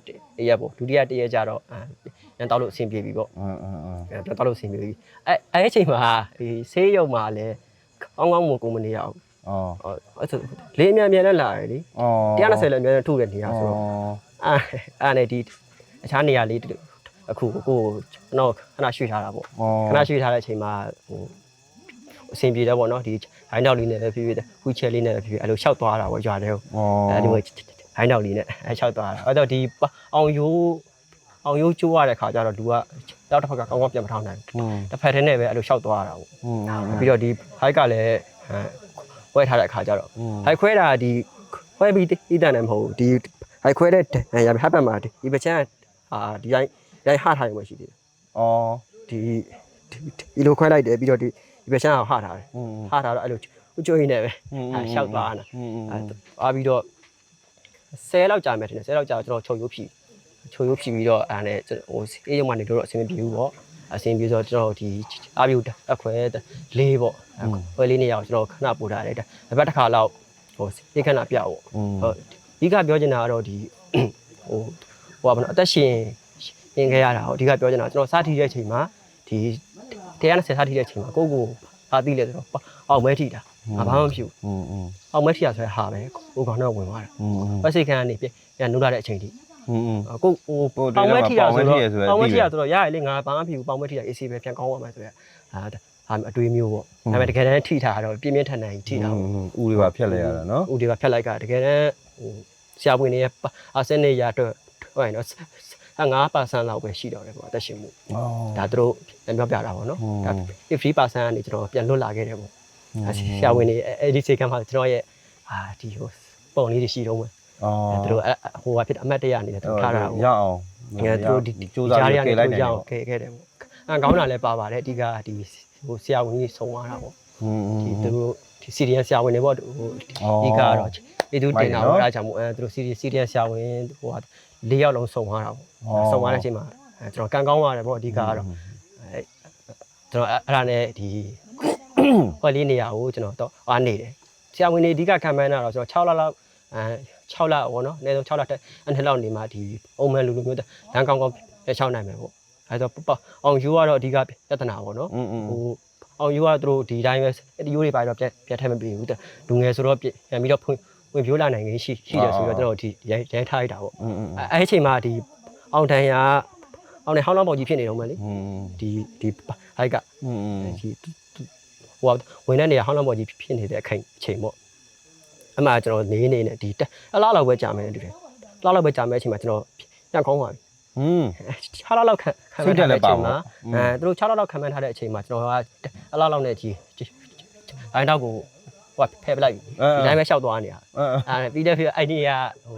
ရက်ပေါ့ဒုတိယတရက်ကျတော့အဲတောက်လို့အဆင်ပြေပြီပေါ့အင်းအင်းအင်းအဲတောက်လို့အဆင်ပြေပြီအဲအဲ့အချိန်မှာဒီဆေးရုံမှာလည်းကောင်းကောင်းမကိုမနေရအောင် အော်အဲ့ဆိုလေးအမြန်အမြန်နဲ့လာတယ်လေအော်130လည်းအမြန်နဲ့ထုတ်တဲ့နေရာဆိုတော့အာအဲ့နဲ့ဒီအခြားနေရာလေးအခုကိုကျွန်တော်ခဏရွှေ့ထားတာပေါ့ခဏရွှေ့ထားတဲ့အချိန်မှာဟိုအဆင်ပြေတယ်ပေါ့နော်ဒီဟိုင်းတောက်လေးနဲ့ပဲဖြစ်ဖြစ်ဟူချဲလေးနဲ့ပဲဖြစ်ဖြစ်အဲ့လိုလျှောက်သွားတာပေါ့ရွာတဲ့ကိုအဲ့ဒီလိုဟိုင်းတောက်လေးနဲ့အဲ့လျှောက်သွားတာအဲ့တော့ဒီအောင်ရိုးအောင်ရိုးကျိုးရတဲ့ခါကျတော့လူကတောက်တစ်ဖက်ကကောင်းကောင်းပြန်မထောင်းနိုင်ဘူးတစ်ဖက်ထဲနဲ့ပဲအဲ့လိုလျှောက်သွားတာပေါ့ပြီးတော့ဒီဟိုက်ကလည်း ဝဲထားတဲ့အခါကျတော့ဟိုက်ခွဲတာဒီခွဲပြီးတိတန်တယ်မဟုတ်ဘူးဒီဟိုက်ခွဲတဲ့ရဟပ်ပတ်မှာဒီပချမ်းအာဒီတိုင်းရိုင်းဟထားရုံပဲရှိသေးတယ်အော်ဒီဒီလိုခွဲလိုက်တယ်ပြီးတော့ဒီဒီပချမ်းကိုဟထားတယ်ဟထားတော့အဲ့လိုကျွေးနေပဲအာရှောက်သွားတာအာပြီးတော့10လောက်ကြာမယ်ထင်တယ်10လောက်ကြာတော့ကျွန်တော်ချုပ်ရိုးဖြီချုပ်ရိုးဖြီပြီးတော့အဲ့နဲ့ဟိုအေးရုံမှနေတော့အဆင်မပြေဘူးပေါ့ အဆင်ပြေဆိုတော့ကျွန်တော်ဒီအပြူအခွဲလေးပေါ့အခွဲလေးနေရာကိုကျွန်တော်ခဏပို့ထားတယ်ဒါတစ်ပတ်တစ်ခါလောက်ဟိုစိတ်ခဏပြပေါ့ဟုတ်အဓိကပြောချင်တာကတော့ဒီဟိုဟိုဘာလို့အသက်ရှင်ရင်ခဲ့ရတာဟိုအဓိကပြောချင်တာကျွန်တော်စထိတဲ့အချိန်မှာဒီ190စထိတဲ့အချိန်မှာကိုယ့်ကိုဘာသိလဲဆိုတော့အောင်မဲထိတာငါဘာမှမဖြစ်ဘူးအောင်မဲထိရဆိုရဟာပဲကိုယ်ကောင်တော့ဝင်သွားတာပတ်စိတ်ခံကနေပြန်နိုးလာတဲ့အချိန်ထိ อืมအကုန်ဟိုပေါင်ဝဲထိတာဆိုတော့ပေါင်ဝဲထိတာဆိုတော့ရရလေငါဘာမှမဖြစ်ဘူးပေါင်ဝဲထိတာ AC ပဲပြန်ကောင်းရမယ်ဆိုရအာဟာအတွေးမျိုးပေါ့ဒါပေမဲ့တကယ်တမ်းထိထားတော့ပြင်းပြထန်ထန်ထိထားဘူးဥတွေပါဖြတ်လိုက်ရတာနော်ဥတွေပါဖြတ်လိုက်ကတကယ်တမ်းဟိုဆရာဝန်တွေရဲ့အာဆင်နေရအတွက်ဟုတ်ရင်တော့5%လောက်ပဲရှိတော့တယ်ပေါ့အသက်ရှင်မှုဒါသူတို့ပြောပြတာပေါ့နော်ဒါ50%ကနေကျွန်တော်ပြန်လွတ်လာခဲ့တယ်ပေါ့ဆရာဝန်တွေအဲ့ဒီစေကမ်းမှာကျွန်တော်ရဲ့အာဒီဟိုပုံလေးတွေရှိတော့မယ် သူတို့ဟိုကဖြစ်အမတ်တရအနေနဲ့သူထားတာပေါ့ရအောင်ငါတို့ဒီစူးစမ်းပြီးကြိလိုက်နိုင်ကြတယ်အောင်ခဲ့ခဲ့တယ်ပေါ့အဲကောင်းတာလည်းပါပါတယ်အဓိကဒီဟိုဆရာဝန်ကြီးဆုံးသွားတာပေါ့อืมဒီသူတို့ဒီစီရီယန်ဆရာဝန်တွေပေါ့ဟိုဩဒီကတော့ဒီသူတင်တာမိုပေါ့က်တယ်နော်အဲဒါကြောင့်မို့အဲသူတို့စီရီစီရီယန်ဆရာဝန်ဟိုဟာ၄ယောက်လုံးစုံသွားတာပေါ့ဩစုံသွားတဲ့အချိန်မှာအဲကျွန်တော်ကန်ကောင်းသွားတယ်ပေါ့အဓိကကတော့အဲကျွန်တော်အဲ့အဲ့ဒါနဲ့ဒီဟောလေးနေရာကိုကျွန်တော်တော့အားနေတယ်ဆရာဝန်တွေအဓိကခံမှန်းတာတော့ကျွန်တော်6လလောက်အဲ 6လပေါ့နော်အနည်းဆုံး6လတက်အနှစ်လောက်နေမှဒီအုံမှန်လူလူမျိုးတန်းကောင်းကောင်းရှောက်နိုင်မယ်ပေါ့အဲဆိုအောင်ယူကတော့အဓိကပြဿနာပေါ့နော်ဟိုအောင်ယူကတော့သူတို့ဒီတိုင်းပဲဒီရိုးတွေပါတော့ပြက်ပြက်ထက်မပြေဘူးလူငယ်ဆိုတော့ပြန်ပြီးတော့ဖွင့်ဝင်ပြိုးလာနိုင်ခြင်းရှိရှိတယ်ဆိုတော့ကျွန်တော်ဒီရဲရဲထားလိုက်တာပေါ့အဲအချိန်မှာဒီအောင်တန်ရာအောင်နေဟောင်းလောင်းပေါကြီးဖြစ်နေတော့မယ်လေဒီဒီဟိုက်ကဒီဟိုဝင်တဲ့နေရာဟောင်းလောင်းပေါကြီးဖြစ်နေတဲ့အခိုင်အချိန်ပေါ့ အမှကျွန်တော်နေနေနဲ့ဒီအလားလောက်ပဲကြာမယ်တူတယ်အလားလောက်ပဲကြာမယ်အချိန်မှာကျွန်တော်ညကောင်းပါပြီอืม6လောက်လောက်ခံခံစိတ်ဓာတ်လည်းပါပါအဲသူတို့6လောက်လောက်ခံမှန်းထားတဲ့အချိန်မှာကျွန်တော်ကအလားလောက်နဲ့ကြီးအဲတော့ကိုဟိုဖဲပလိုက်ပြီဒီတိုင်းပဲရှောက်သွားနေတာအဲအဲအဲပြီးတဲ့ phía idea ဟို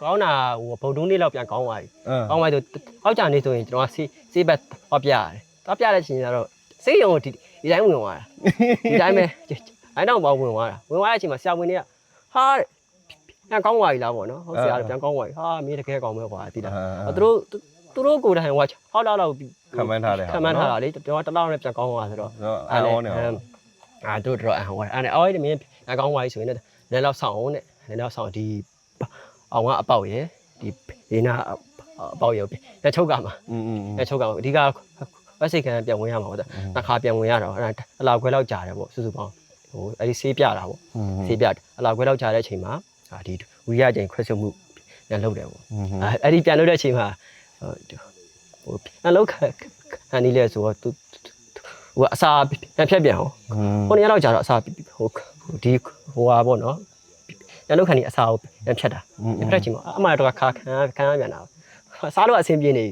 ကောင်းတာဟိုဗုဒ္ဓနေ့လောက်ပြန်ကောင်းသွားပြီအဲကောင်းသွားဆိုအောက်ကြနေဆိုရင်ကျွန်တော်ကစေးစေးဘက်တော့ပြရတယ်တော့ပြတဲ့အချိန်ကျတော့စေးရုံကိုဒီဒီတိုင်းဝင်သွားတာဒီတိုင်းပဲ အဲနောက်မှဝင်သွားတာဝင်သွားတဲ့အချိန်မှာဆရာဝန်တွေကဟာတဲ့ပြန်ကောင်းသွားပြီလားပေါ့နော်ဟုတ်ဆရာတို့ပြန်ကောင်းသွားပြီဟာမင်းတကယ်ကောင်းပဲကွာတိလားသူတို့သူတို့ကိုယ်တိုင်ဟိုကဟောက်လောက်လောက်ခံမန်းထားတယ်ခံမန်းထားတာလေကျွန်တော်တလောက်နဲ့ပြန်ကောင်းသွားဆိုတော့အဲအော်နေအာတို့တော့အော်အဲ့နဲ့အော်ဒီမင်းပြန်ကောင်းသွားပြီဆိုရင်လည်းနည်းလောက်ဆောင်အောင်နဲ့နည်းလောက်ဆောင်ဒီအောင်ကအပေါက်ရယ်ဒီဒေနာအပေါက်ရယ်ညချုပ်ကမှာညချုပ်ကမှာအဓိကဝက်စိတ်ခံပြန်ဝင်ရမှာပေါ့ဒါတစ်ခါပြန်ဝင်ရတော့အဲ့ဒါအလောက်ခွဲလောက်ကြာတယ်ပေါ့စုစုပေါင်း ဟိုအဲဒီဆေးပြတာပေါ့ဆေးပြအလာခွဲလောက်ကြာတဲ့အချိန်မှာဒီဝီရချိန်ခွဲစုပ်မှုပြန်လုပ်တယ်ပေါ့အဲ့ဒီပြန်လုပ်တဲ့အချိန်မှာဟိုပြန်လုပ်ခံနေလဲဆိုတော့သူဟိုအစာပြန်ဖြတ်ပြန်ဟောဟိုနေရာတော့ကြာတော့အစာဟိုဒီဟိုဟာပေါ့နော်ပြန်လုပ်ခံနေအစာကိုပြန်ဖြတ်တာပြန်ဖြတ်ချိန်မှာအမှန်တော့ခါခံခံရပြန်တာစားလို့အဆင်ပြေနေ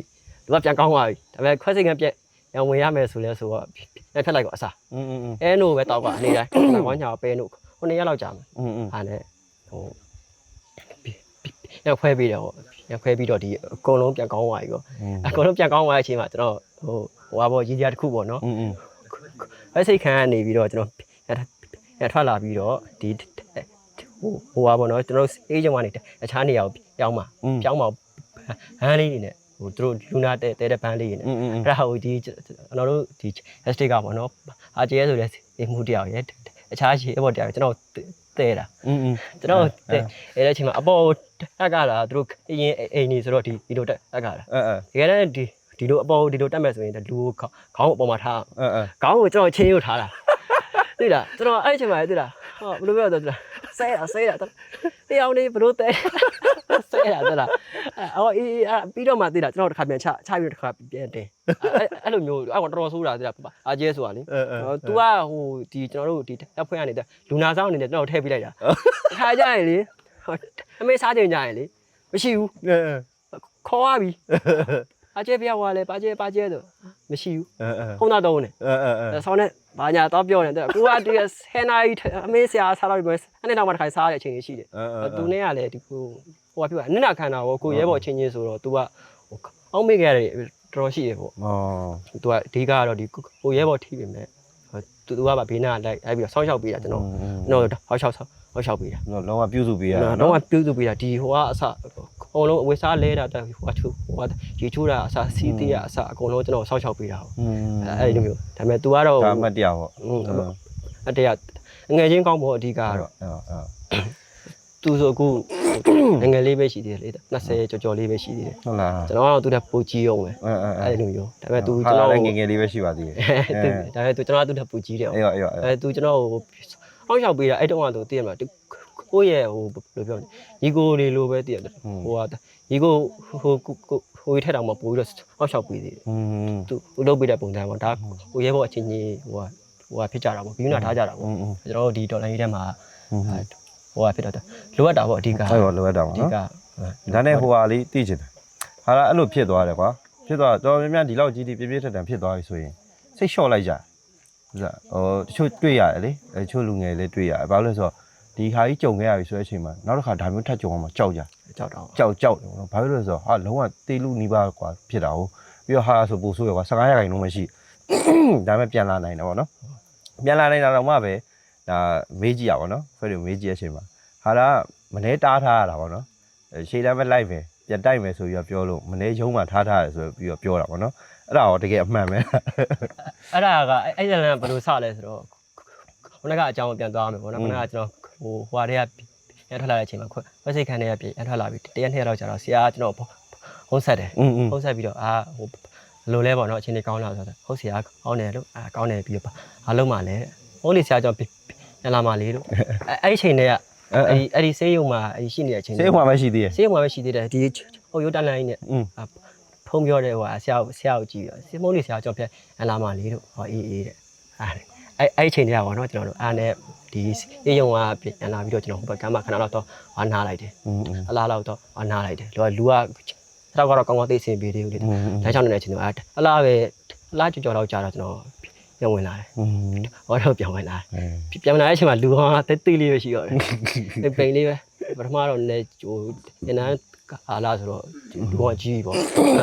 သူကပြန်ကောင်းသွားပြီဒါပေမဲ့ခွဲစိတ်ကပြန် ရဝင်ရမယ်ဆိုလဲဆိုတော့ပြန်ဖြတ်လိုက်တော့အစာ อืมอืม အဲနို့ပဲတောက်ပါအနေတိုင်းကောင်းညာပဲနို့ခုနှစ်ရက်လောက်ကြာမှာ อืมอืม ဟာနဲ့ဟိုရက်ခွဲပြီးတော့ရက်ခွဲပြီးတော့ဒီအကုန်လုံးပြန်ကောင်းသွားပြီပေါ့အကုန်လုံးပြန်ကောင်းသွားတဲ့အချိန်မှာကျွန်တော်ဟိုဟိုဟာပေါ့ရည်ရတစ်ခုပေါ့နော် อืมอืม ဖက်စိတ်ခန်းကနေပြီးတော့ကျွန်တော်ရထွက်လာပြီးတော့ဒီဟိုဟိုဟာပေါ့နော်ကျွန်တော်အေးကြုံကနေအခြားနေရာကိုပြောင်းมาပြောင်းมาဟန်းလေးတွေနဲ့ ဟိုသူတို့လူနာတဲတဲတဲ့ဘန်းလေးနေအဲ့ဒါဟိုဒီကျွန်တော်တို့ဒီ hashtag ကပေါ့နော် RJS ဆိုတဲ့အေးမှုတရားရဲ့အခြားရေးအပေါ်တရားကျွန်တော်တဲတာอืมကျွန်တော်တဲအဲ့တဲ့အချိန်မှာအပေါ်တက်ကလာသူတို့အရင်အိမ်နေဆိုတော့ဒီဒီလိုတက်ကလာအဲအဲတကယ်တော့ဒီဒီလိုအပေါ်ဒီလိုတက်မဲ့ဆိုရင်လူကိုခေါင်းအပေါ်မှာထားအဲအဲခေါင်းကိုကျွန်တော်ချင်းရုပ်ထားတာသိလားကျွန်တော်အဲ့အချိန်မှာသိလားဟောဘယ်လိုပြောတော့သိလားဆဲတာဆဲတာတရားလေးဘယ်လိုတဲ ဆဲတာသိလားအော်အေးပြီးတော့မှသိလားကျွန်တော်တစ်ခါပြန်ချချပြီးတော့တစ်ခါပြန်တင်အဲ့အဲ့လိုမျိုးအဲ့ကောင်တော်တော်ဆိုးတာသိလားအာကျဲဆိုတာလေအဲအဲသူကဟိုဒီကျွန်တော်တို့ဒီတက်ဖွဲ့ကနေလူနာဆောင်အနေနဲ့ကျွန်တော်ထည့်ပေးလိုက်တာတစ်ခါကြရင်လေအမေစားကြင်ကြရင်လေမရှိဘူးအဲအဲခေါ်ရပြီအကျဲပြဝါလဲပါကျဲပါကျဲဆိုမရှိဘူးအဲအဲခုံးသားတော့နေအဲအဲဆောင်းနဲ့ဘာညာတော့ပြောနေတယ်ကိုကတည်းက10နာရီအမေဆရာစားတော့ပဲအဲ့ဒီနောက်မှတစ်ခါစားတဲ့အချိန်ကြီးရှိတယ်အဲသူနဲ့ကလည်းဒီကို ဟိုကပြောတာနစ်နာခံတာပေါ့ကိုရဲဘော်ချင်းချင်းဆိုတော့ तू ကဟိုအောက်မိခဲ့ရတယ်တော်တော်ရှိတယ်ပေါ့။ तू ကအဓိကကတော့ဒီကိုရဲဘော်ထိပြီမဲ့ तू ကပါဘေးနားလိုက်အဲ့ပြီးတော့ဆောင်းလျှောက်ပေးတာကျွန်တော်ကျွန်တော်ဟောက်လျှောက်ဆောင်းဟောက်လျှောက်ပေးတာ။လုံးဝပြုစုပေးရတာ။လုံးဝပြုစုပေးတာဒီဟိုကအစအကုန်လုံးအဝေစားလဲတာတက်ဟိုကချိုးဟိုကရေချိုးတာအစစီးသေးတာအစအကုန်လုံးကျွန်တော်ဆောက်လျှောက်ပေးတာပေါ့။အဲ့ဒီလိုမျိုးဒါပေမဲ့ तू ကတော့ဒါမှတ်တရားပေါ့။အတရားငွေချင်းကောင်းဖို့အဓိကကတော့ သူဆိုအခုငငယ်လေးပဲရှိသေးတယ်လေ20ကျော်ကျော်လေးပဲရှိသေးတယ်ဟုတ်လားကျွန်တော်ကတော့သူတက်ပိုကြီးအောင်ပဲအဲ့လိုမျိုးဒါပေမဲ့သူကျွန်တော်ငငယ်လေးပဲရှိပါသေးတယ်ဒါပေမဲ့သူကျွန်တော်ကသူတက်ပိုကြီးတယ်အေးအေးအဲသူကျွန်တော်ကိုအောက်ရောက်ပေးတာအဲ့တုန်းကသူသိရမှာကိုယ့်ရဲ့ဟိုဘယ်လိုပြောလဲညီကိုလေးလိုပဲသိရတယ်ဟိုကညီကိုဟိုဟိုထက်တောင်မှပိုပြီးတော့အောက်ရောက်ပေးသေးတယ်သူလုပ်ပေးတဲ့ပုံစံပေါ့ဒါဟိုရဲဘော်အချင်းကြီးဟိုကဟိုကဖြစ်ကြတာပေါ့ဘီယူနာထားကြတာပေါ့ကျွန်တော်တို့ဒီဒေါ်လာရေးထဲမှာ ဟိုဟာဖြစ်တော့လိုအပ်တာပေါ့အဓိကအဲ့တော့လိုအပ်တာအပေါ့ဓိနော်ကဒါနဲ့ဟိုဟာလေးသိချင်တယ်ဟာလားအဲ့လိုဖြစ်သွားတယ်ကွာဖြစ်သွားတော့များများဒီလောက်ကြီးဒီပြပြထက်ထန်ဖြစ်သွားပြီဆိုရင်စိတ်လျှော့လိုက်ကြဟုတ်လားဟိုတချို့တွေ့ရတယ်လေတချို့လူငယ်လေးတွေ့ရတယ်ဘာလို့လဲဆိုတော့ဒီဟာကြီးကြုံခဲ့ရပြီဆိုတဲ့အချိန်မှာနောက်တစ်ခါဒါမျိုးထပ်ကြုံအောင်မကြောက်ကြ ကြောက်တော့ကြောက်ကြောက်တယ်ပေါ့နော်ဘာဖြစ်လို့လဲဆိုတော့ဟာလုံးဝတေးလူနီးပါးကွာဖြစ်တာဟုတ်ပြီးတော့ဟာဆိုပို့ဆိုးရကွာ15ရာခိုင်နှုန်းမရှိဒါပေမဲ့ပြန်လာနိုင်တယ်ပေါ့နော်ပြန်လာနိုင်တာတော့မှပဲ ဒါမေးကြည့်ရပါတော့ဖက်တွေမေးကြည့်ရချိန်မှာဟာဒါမနေတားထားရတာပေါ့နော်ရှေ့တန်းပဲလိုက်ပဲပြတိုက်မယ်ဆိုပြီးတော့ပြောလို့မနေရုံးမှထားထားရဆိုပြီးတော့ပြောတာပေါ့နော်အဲ့ဒါရောတကယ်အမှန်ပဲအဲ့ဒါကအဲ့ဒါလည်းဘယ်လိုစလဲဆိုတော့ခုနကအကြောင်းကိုပြန်သွားမယ်ပေါ့နော်ခုနကကျွန်တော်ဟိုဟွာတွေကပြန်ထွက်လာတဲ့အချိန်မှာခွက်ဝက်စိတ်ခံတွေကပြန်ထွက်လာပြီးတရက်နှစ်ရက်လောက်ကြာတော့ဆရာကကျွန်တော်ဟုတ်ဆက်တယ်ဟုတ်ဆက်ပြီးတော့အာဟိုလိုလဲပေါ့နော်အချိန်လေးကောင်းလာဆိုတော့ဟုတ်ဆရာကောင်းတယ်လို့အာကောင်းတယ်ပြီးတော့အားလုံးပါလဲဟုတ်လေဆရာကြောင့် ရလာမလေးတို့အဲအဲ့ဒီချိန်တည်းကအဲ့ဒီအဲ့ဒီဆေးရုံမှာအဲ့ဒီရှိနေတဲ့အချိန်ဆေးရုံမှာပဲရှိသေးတယ်ဆေးရုံမှာပဲရှိသေးတယ်ဒီဟိုရိုးတန်လိုင်းနဲ့ဖုံးပြောတဲ့ဟိုဆရာဆရာကိုကြည့်ပြီးဆေးမုံလေးဆရာကြောင့်ဖြတ်ရလာမလေးတို့ဟောအေးအေးတဲ့အဲ့အဲ့ချိန်တည်းကပေါ့နော်ကျွန်တော်တို့အားနဲ့ဒီအေးရုံကပြန်လာပြီးတော့ကျွန်တော်ဟိုဘက်ကမှခဏတော့တော့အားနားလိုက်တယ်အလားလောက်တော့အားနားလိုက်တယ်လောကလူကတော့ကတော့ကောင်းကောင်းသိစင်ပေးသေးဘူးလေဒါကြောင့်လည်းကျွန်တော်အားအလားပဲအလားကြော်ကြော်တော့ကြာတော့ကျွန်တော် ပြန်ဝင်လာတယ်ဟောတော့ပြန်ဝင်လာတယ်ပြန်လာတဲ့အချိန်မှာလူဟောတိတ်တိတ်လေးပဲရှိတော့တယ်ပိန်လေးပဲပထမတော့လည်းဟိုတင်တန်းကာလာဆိုတော့လူဟောကြီးပေါ့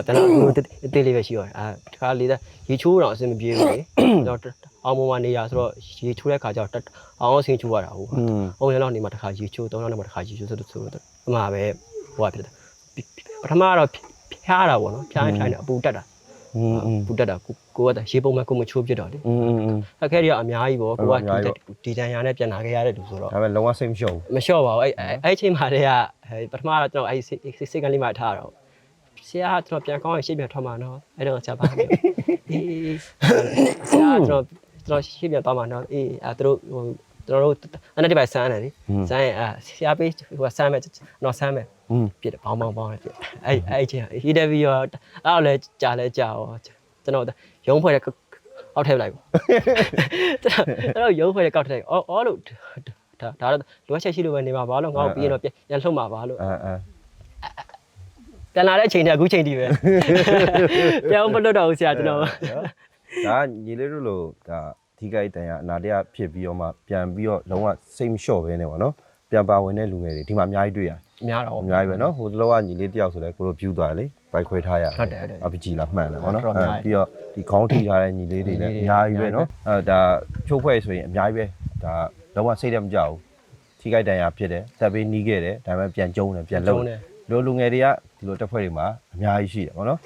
တလားတိတ်တိတ်လေးပဲရှိတော့တယ်အဲတခါလေးသားရေချိုးတော့အဆင်မပြေဘူးလေတော့အောင်ပေါ်မှာနေရဆိုတော့ရေချိုးတဲ့ခါကျတော့အောင်ဆင်းချိုးရတာဟုတ်အောင်ရလောက်နေမှာတခါရေချိုးတော့နောက်မှာတခါရေချိုးဆိုတော့အမှားပဲဟိုကဖြစ်တယ်ပထမတော့ဖျားတာပေါ့နော်ဖျားဖျားနေအပူတက်တာ ကူတက်တာကိုကိုကတရေပုံမဲ့ကိုမချိုးဖြစ်တော့လေอืม အခက်ကြီးကအများကြီးပေါ့ကိုကအများကြီးပေါ့ ဒီတန်ရာနဲ့ပြန်လာခဲ့ရတဲ့လူဆိုတော့ ဒါပေမဲ့လုံးဝစိတ်မလျှော့ဘူး မလျှော့ပါဘူးအဲ့အဲ့အဲ့အချိန်မှာတည်းကဟဲ့ပထမတော့ကျွန်တော်အဲ့စိတ်စိတ်စိတ်ကလေးမှထားတော့ဆရာကကျွန်တော်ပြန်ကောင်းရင်ရှေ့ပြန်ထွက်မှာနော်အဲ့တော့ဆရာပါမယ်အေးဆရာကကျွန်တော်ကျွန်တော်ရှေ့ပြန်သွားမှာနော်အေးအဲ့သူတို့ဟို ကျွန်တော်တို့အဲ့ဒီဘက်ဆန်းတယ်လေဆန်းရင်အဲ့ဆရာပေးဟိုဆန်းမယ်တော့ဆန်းမယ်อืมပြစ်တယ်ဘောင်းဘောင်းဘောင်းနဲ့ပြစ်အဲ့အဲ့အချိန်ဟီဒဗီရောအဲ့တော့လဲကြာလဲကြာရောကျွန်တော်ရုံးဖွဲ့တဲ့အောက်ထည့်လိုက်ပေါ့ကျွန်တော်ရုံးဖွဲ့တဲ့ကောက်ထည့်အော်အော်လို့ဒါဒါတော့လိုအပ်ချက်ရှိလို့ပဲနေမှာပါလို့ငါ့ကိုပြီးရင်တော့ပြန်လှုပ်မှာပါလို့အဲအဲပြန်လာတဲ့အချိန်တည်းအခုချိန်တည်းပဲပြန်မလွတ်တော့ဘူးဆရာကျွန်တော်ဒါညီလေးတို့လိုဒါ ဒီကိတန်ရအနာတရဖြစ်ပြီးတော့မှပြန်ပြီးတော့လုံးဝစိတ်မလျှော့ပဲနေပါတော့ပြန်ပါဝင်တဲ့လူငယ်တွေဒီမှာအများကြီးတွေ့ရများတော့အများကြီးပဲနော်ဟိုတလောကညီလေးတယောက်ဆိုလဲကိုလို view သွားတယ်လေဘိုက်ခွဲထားရဟုတ်တယ်ဟုတ်တယ်အပကြီးလာမှန်တယ်ဗောနော်တော်တော်များကြီးပြီးတော့ဒီခေါင်းထိထားတဲ့ညီလေးတွေလည်းအများကြီးပဲနော်အဲဒါချိုးဖွဲ့ဆိုရင်အများကြီးပဲဒါလုံးဝစိတ်တမကြဘူးထိခိုက်တန်ရဖြစ်တယ်တက်ပေးနီးခဲ့တယ်ဒါပေမဲ့ပြန်ကျုံတယ်ပြန်လုံးတယ်ဒီလိုလူငယ်တွေကဒီလိုတက်ဖွဲ့တွေမှာအများကြီးရှိတယ်ဗောနော်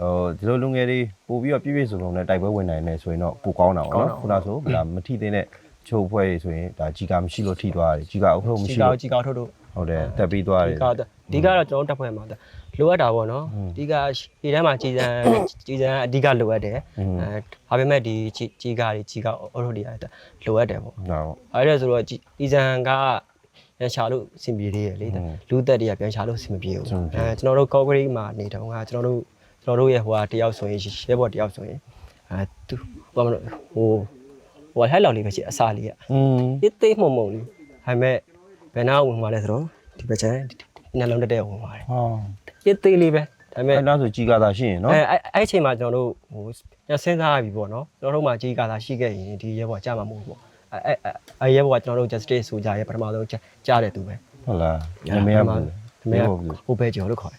ဟိုဒီလိုလူငယ်တွေပို့ပြီးတော့ပြည့်ပြည့်စုံစုံနဲ့တိုက်ပွဲဝင်နိုင်နေဆိုရင်တော့ပိုကောင်းတာဗောနော်ခုနဆိုဒါမထိသေးတဲ့ချိုးဖွဲ့တွေဆိုရင်ဒါကြီးကမရှိလို့ထိသွားတယ်ကြီးကအုပ်ထုတ်မကြီးရှိကောလို့က်ကြီးကောက်ထုတ်တို့ဟုတ်တယ်တက်ပြီးသွားတယ်ဒီကတော့ဒီကတော့ကျွန်တော်တက်ဖွဲ့မှာလိုအပ်တာပေါ့နော်ဒီကဒီထဲမှာကြီးစံကြီးစံအဓိကလိုအပ်တယ်အဲဒါပေမဲ့ဒီကြီးကတွေကြီးကအုတ်ထုတ်တွေလိုအပ်တယ်ပေါ့ဟုတ်အဲ့ဒါဆိုတော့ဒီဇန်ကပြန်ချလို့အဆင်ပြေသေးရလေလူသက်တွေကပြန်ချလို့အဆင်မပြေဘူးအဲကျွန်တော်တို့ concrete မှာနေတော့ကကျွန်တော်တို့ ကျွန်တော်တို့ရဲ့ဟိုဟာတယောက်ဆိုရင်ရဲဘော်တယောက်ဆိုရင်အဲသူဘာမလို့ဟိုဟိုဟဲ့လောက်လေးပဲရှိအစားလေးอ่ะ อืม တိတ်တိတ်မှုံမှုံလေးဒါပေမဲ့ဘယ်နာဝင်သွားလဲဆိုတော့ဒီဘက်ချမ်းနှလုံးတက်တက်ဝင်သွားတယ် ဟော တိတ်တိတ်လေးပဲဒါပေမဲ့ အဲ့ဒါဆိုကြီးကသာရှိရင်နော် အဲအဲ့အဲ့အချိန်မှာကျွန်တော်တို့ဟိုပြန်စဉ်းစားရပြီပေါ့နော်ကျွန်တော်တို့မှာကြီးကားသာရှိခဲ့ရင်ဒီရဲဘော်ကြာမှာမဟုတ်ဘူးပေါ့အဲအဲအဲရဲဘော်ကကျွန်တော်တို့ justice ဆိုကြရဲပထမဆုံးကြားတဲ့သူပဲ ဟုတ်လားနမေရဘူး တမန်ဟိုဘဲကျော်လို့ခေါ်တယ် ဩ အဲ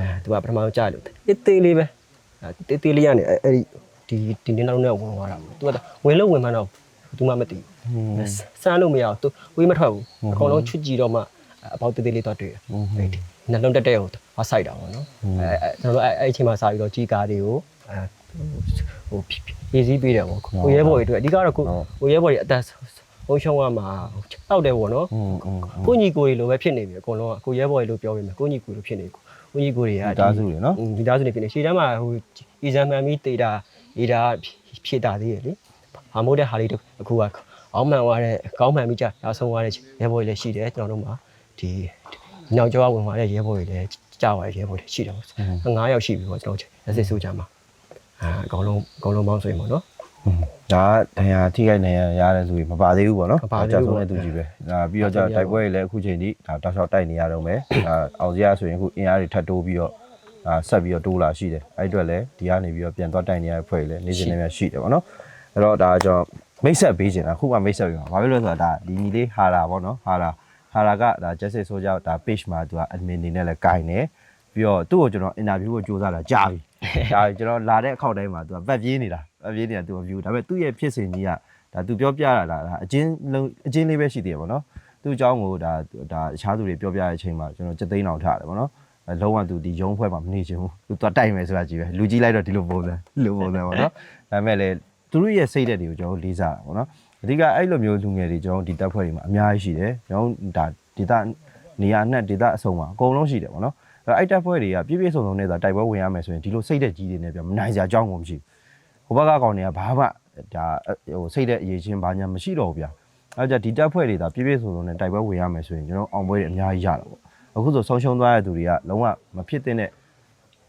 ။သူကပထမဆုံးကြားလို့တေးသေးလေးပဲ။တေးသေးလေးကနေအဲ့ဒီဒီဒီနေနောက်နဲ့ဝင်သွားတာပေါ့။သူကဝင်လို့ဝင်မှတော့သူမှမသိဘူး။စမ်းလို့မရဘူး။ तू ဝေးမထွက်ဘူး။အကုန်လုံးချွတ်ကြည့်တော့မှအပေါက်တေးသေးလေးတော့တွေ့တယ်။နှလုံးတက်တဲ့ဟိုဟာဆိုင်တာပေါ့နော်။အဲကျွန်တော်တို့အဲ့အဲ့အချိန်မှာစာပြီးတော့ကြီးကားတွေကိုဟိုရေးစည်းပေးတယ်ပေါ့။ကိုရဲဘော်တွေတွေ့အဓိကတော့ကိုရဲဘော်တွေအသက်ဘုံရှုံးရမှာတောက်တယ်ပေါ့နော်ကိုညီကိုတွေလိုပဲဖြစ်နေပြီအကုန်လုံးကကိုရဲဘော်တွေလိုပြောပေးမယ်ကိုညီကိုလိုဖြစ်နေကို ညီကိုတွေကဒီသားစုတွေနော်ဒီသားစုတွေဖြစ်နေရှေ့တန်းမှာဟိုအီဇမ်မန်မီတေတာအေတာဖြည့်တာသေးရလေဟာမိုးတဲ့ဟာလေးတို့အခုကအောင်းမှန်သွားတဲ့ကောင်းမှန်ပြီးကြနောက်ဆုံးသွားတဲ့ရဲဘော်တွေလည်းရှိတယ်ကျွန်တော်တို့မှာဒီနောက်ကျောဝင်သွားတဲ့ရဲဘော်တွေလည်းကြာသွားတဲ့ရဲဘော်တွေရှိတယ်ပေါ့9ယောက်ရှိပြီပေါ့ကျွန်တော်လက်စစ်ဆိုကြမှာအာအကောင်လုံးအကောင်လုံးပေါင်းဆိုရင်ပေါ့နော် ဒါဒဏ်ရာထိခိုက်နေရရတယ်ဆိုရင်မပါသေးဘူးပေါ့နော်မပါသေးဘူးဆုံးတဲ့သူကြီးပဲဒါပြီးတော့ကြာတိုက်ပွဲတွေလည်းအခုချိန်ထိဒါတောက်လျှောက်တိုက်နေရတော့မယ်ဒါအောင်စရာဆိုရင်အခုအင်အားတွေထပ်တိုးပြီးတော့ဒါဆက်ပြီးတော့တိုးလာရှိတယ်အဲ့အတွက်လည်းဒီကနေပြီးတော့ပြန်သွားတိုက်နေရတဲ့ဖွဲ့တွေလည်းနေစဉ်နဲ့များရှိတယ်ပေါ့နော်အဲ့တော့ဒါကျွန်တော်မိတ်ဆက်ပေးခြင်းတာအခုမှမိတ်ဆက်ပေးပါဘာဖြစ်လို့လဲဆိုတော့ဒါဒီညီလေးဟာလာပေါ့နော်ဟာလာဟာလာကဒါ Justice Soldier ဒါ page မှာသူက admin နေနဲ့လည်းဂိုင်နေပြီးတော့သူ့ကိုကျွန်တော် interview ကိုစူးစမ်းတာကြားပြီဒါကျွန်တော်လာတဲ့အခောက်တိုင်းမှာသူကဗက်ပြေးနေတာ ဗက်ပြေးနေတာသူက view ဒါပေမဲ့သူ့ရဲ့ဖြစ်စဉ်ကြီးကဒါသူပြောပြတာဒါဒါအချင်းလုံးအချင်းလေးပဲရှိသေးတယ်ပေါ့နော်သူ့အကြောင်းကိုဒါဒါအခြားသူတွေပြောပြတဲ့အချိန်မှာကျွန်တော်စက်သိန်းအောင်ထားတယ်ပေါ့နော်အဲလုံးဝသူဒီရုံးဖွဲ့မှာမနေချင်ဘူးသူသွားတိုက်မယ်ဆိုတာကြီးပဲလူကြီးလိုက်တော့ဒီလိုပုံစံဒီလိုပုံစံပေါ့နော်ဒါပေမဲ့လည်းသူတို့ရဲ့စိတ်ဓာတ်တွေကိုကျွန်တော်လေးစားတာပေါ့နော်အဓိကအဲ့လိုမျိုးလူငယ်တွေကျွန်တော်ဒီတပ်ဖွဲ့တွေမှာအများကြီးရှိတယ်ကျွန်တော်ဒါဒေတာနေရာနဲ့ဒေတာအစုံမှာအကုန်လုံးရှိတယ်ပေါ့နော်အဲ့အဲ့တပ်ဖွဲ့တွေကပြည့်ပြည့်စုံစုံနဲ့သာတိုက်ပွဲဝင်ရမယ်ဆိုရင်ဒီလိုစိတ်ဓာတ်ကြီးတွေနဲ့ပြောမနိုင်စရာအကြောင်းကိုမရှိဘူး ဟိုဘက်ကကောင်တွေကဘာမှဒါဟိုစိတ်တဲ့အရေးချင်းဘာညာမရှိတော့ဘူးဗျာအဲကြဒီတက်ဖွဲ့တွေဒါပြည့်ပြည့်စုံစုံနဲ့တိုက်ပွဲဝင်ရမယ်ဆိုရင်ကျွန်တော်အောင်ပွဲတွေအများကြီးရတာပေါ့အခုဆိုဆုံးရှုံးသွားတဲ့သူတွေကလုံးဝမဖြစ်တဲ့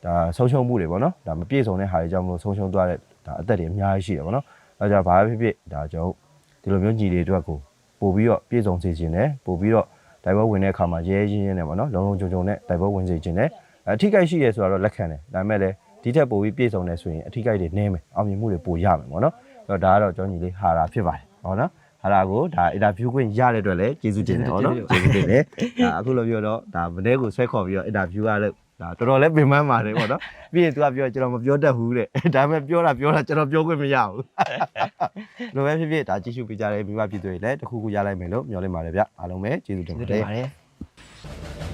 ဒါဆုံးရှုံးမှုတွေပေါ့နော်ဒါမပြည့်စုံတဲ့ဟာတွေကြောင့်မလို့ဆုံးရှုံးသွားတဲ့ဒါအသက်တွေအများကြီးရှိတယ်ပေါ့နော်အဲကြဘာပဲဖြစ်ဖြစ်ဒါကျွန်တော်ဒီလိုမျိုးညီတွေအတွက်ကိုပို့ပြီးတော့ပြည့်စုံစေခြင်းနဲ့ပို့ပြီးတော့တိုက်ပွဲဝင်တဲ့အခါမှာရဲရဲချင်းချင်းနဲ့ပေါ့နော်လုံလုံခြုံခြုံနဲ့တိုက်ပွဲဝင်စေခြင်းနဲ့အထိကိက်ရှိရဲဆိုတော့လက်ခံတယ်ဒါပေမဲ့လည်း ဒီထက်ပိုပြီးပြည့်စုံတယ်ဆိုရင်အထီးကိုက်တွေနည်းမယ်အောင်မြင်မှုတွေပိုရမယ်ပေါ့နော်အဲ့တော့ဒါကတော့ကျောင်းကြီးလေးဟာတာဖြစ်ပါတယ်ဟောနော်ဟာတာကိုဒါအင်တာဗျူးခွင့်ရတဲ့အတွက်လည်းကျေးဇူးတင်တယ်ဟောနော်ကျေးဇူးတင်တယ်ဒါအခုလိုပြောတော့ဒါမနေ့ကိုဆွဲခေါ်ပြီးတော့အင်တာဗျူးရလို့ဒါတော်တော်လေးပင်ပန်းပါတယ်ပေါ့နော်ပြီးရင် तू ကပြောကျွန်တော်မပြောတတ်ဘူးတဲ့ဒါပေမဲ့ပြောတာပြောတာကျွန်တော်ပြောခွင့်မရဘူးလိုပဲဖြစ်ဖြစ်ဒါကြည့်ရှုပေးကြတဲ့မိဘပြည်သူတွေလည်းတစ်ခုခုရလိုက်မယ်လို့မျှော်လင့်ပါတယ်ဗျအားလုံးပဲကျေးဇူးတင်ဒီပါတလိုယ်ပါတယ်